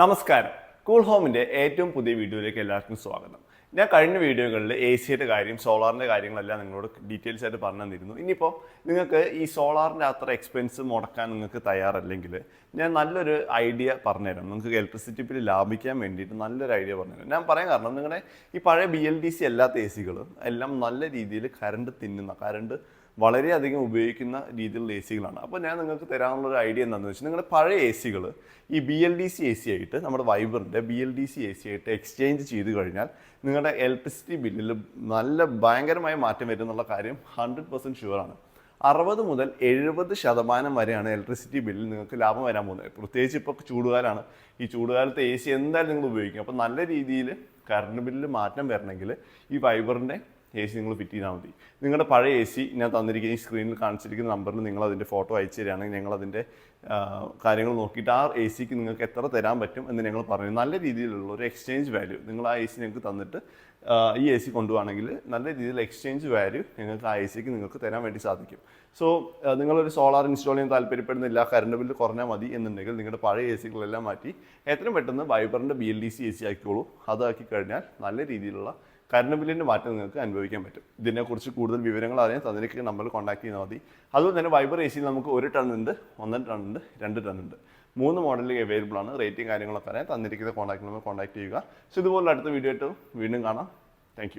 നമസ്കാരം. കൂൾ ഹോമിന്റെ ഏറ്റവും പുതിയ വീഡിയോയിലേക്ക് എല്ലാവർക്കും സ്വാഗതം. ഞാൻ കഴിഞ്ഞ വീഡിയോകളിൽ എ സിയുടെ കാര്യം സോളാറിന്റെ കാര്യങ്ങളെല്ലാം നിങ്ങളോട് ഡീറ്റെയിൽസ് ആയിട്ട് പറഞ്ഞു തന്നിരുന്നു ഇനിയിപ്പോൾ നിങ്ങൾക്ക് ഈ സോളാറിന്റെ അത്ര എക്സ്പെൻസ് മുടക്കാൻ നിങ്ങൾക്ക് തയ്യാറല്ലെങ്കിൽ ഞാൻ നല്ലൊരു ഐഡിയ പറഞ്ഞുതരാം. നിങ്ങൾക്ക് ഇലക്ട്രിസിറ്റി ബില്ല് ലാഭിക്കാൻ വേണ്ടിയിട്ട് നല്ലൊരു ഐഡിയ പറഞ്ഞുതരാം. ഞാൻ പറയാൻ കാരണം നിങ്ങളുടെ ഈ പഴയ ബി എൽ ഡി സി അല്ലാത്ത എ സികൾ എല്ലാം നല്ല രീതിയിൽ കറണ്ട് തിന്നുന്ന കറണ്ട് വളരെയധികം ഉപയോഗിക്കുന്ന രീതിയിലുള്ള എ സികളാണ് അപ്പോൾ ഞാൻ നിങ്ങൾക്ക് തരാനുള്ള ഒരു ഐഡിയ എന്താണെന്ന് വെച്ചാൽ നിങ്ങളുടെ പഴയ എ സികൾ ഈ B L D C A C ആയിട്ട് നമ്മുടെ വൈബറിന്റെ B L D C A C ആയിട്ട് എക്സ്ചേഞ്ച് ചെയ്ത് കഴിഞ്ഞാൽ നിങ്ങളുടെ ഇലക്ട്രിസിറ്റി ബില്ലിൽ നല്ല ഭയങ്കരമായ മാറ്റം വരും എന്നുള്ള കാര്യം ഹൺഡ്രഡ് പെർസെന്റ് ഷുവറാണ് അറുപത് മുതൽ എഴുപത് ശതമാനം വരെയാണ് ഇലക്ട്രിസിറ്റി ബില്ലിൽ നിങ്ങൾക്ക് ലാഭം വരാൻ പോകുന്നത്. പ്രത്യേകിച്ച് ഇപ്പോൾ ചൂടുകാലമാണ് ഈ ചൂടുകാലത്ത് എ സി എന്തായാലും നിങ്ങൾ ഉപയോഗിക്കും. അപ്പോൾ നല്ല രീതിയിൽ കറണ്ട് ബില്ലിൽ മാറ്റം വരണമെങ്കിൽ ഈ ഫൈബറിന്റെ എ സി നിങ്ങൾ ഫിറ്റ് ചെയ്താൽ മതി. നിങ്ങളുടെ പഴയ എ സി ഞാൻ തന്നിരിക്കുന്ന ഈ സ്ക്രീനിൽ കാണിച്ചിരിക്കുന്ന നമ്പറിൽ നിങ്ങൾ അതിന്റെ ഫോട്ടോ അയച്ചു തരികയാണെങ്കിൽ ഞങ്ങൾ അതിന്റെ കാര്യങ്ങൾ നോക്കിയിട്ട് ആ എ സിക്ക് നിങ്ങൾക്ക് എത്ര തരാൻ പറ്റും എന്ന് ഞങ്ങൾ പറഞ്ഞു. നല്ല രീതിയിലുള്ള ഒരു എക്സ്ചേഞ്ച് വാല്യൂ നിങ്ങൾ ആ എ സി ഞങ്ങൾക്ക് തന്നിട്ട് ഈ എ സി കൊണ്ടുപോകണമെങ്കിൽ നല്ല രീതിയിൽ എക്സ്ചേഞ്ച് വാല്യൂ നിങ്ങൾക്ക് ആ എ സിക്ക് നിങ്ങൾക്ക് തരാൻ വേണ്ടി സാധിക്കും. സോ നിങ്ങളൊരു സോളാർ ഇൻസ്റ്റാൾ ചെയ്യാൻ താല്പര്യപ്പെടുന്നില്ല കറണ്ട് ബില്ല് കുറഞ്ഞാൽ മതി എന്നുണ്ടെങ്കിൽ നിങ്ങളുടെ പഴയ എ സികളെല്ലാം മാറ്റി എത്രയും പെട്ടെന്ന് വൈബറിന്റെ B L D C A C ആക്കിക്കോളൂ. അതാക്കി കഴിഞ്ഞാൽ നല്ല രീതിയിലുള്ള കറണ്ട് ബില്ലിന്റെ മാറ്റം നിങ്ങൾക്ക് അനുഭവിക്കാൻ പറ്റും. ഇതിനെക്കുറിച്ച് കൂടുതൽ വിവരങ്ങൾ അറിയാൻ തന്നിലേക്ക് നമ്മൾ കോൺടാക്ട് ചെയ്താൽ മതി. അതുപോലെ തന്നെ വൈബർ എ സിയിൽ നമുക്ക് ഒരു ടൺ ഉണ്ട് ഒന്നര ടൺ ഉണ്ട് രണ്ട് ടൺ ഉണ്ട്. മൂന്ന് മോഡലിൽ അവൈലബിൾ ആണ്. റേറ്റിംഗ് കാര്യങ്ങളൊക്കെ അറിയാൻ തന്നിരിക്കുന്ന കോൺടാക്ട് നമ്പർ കോൺടാക്ട് ചെയ്യുക. സോ ഇതുപോലെ അടുത്ത വീഡിയോ ആയിട്ട് വീണ്ടും കാണാം. താങ്ക്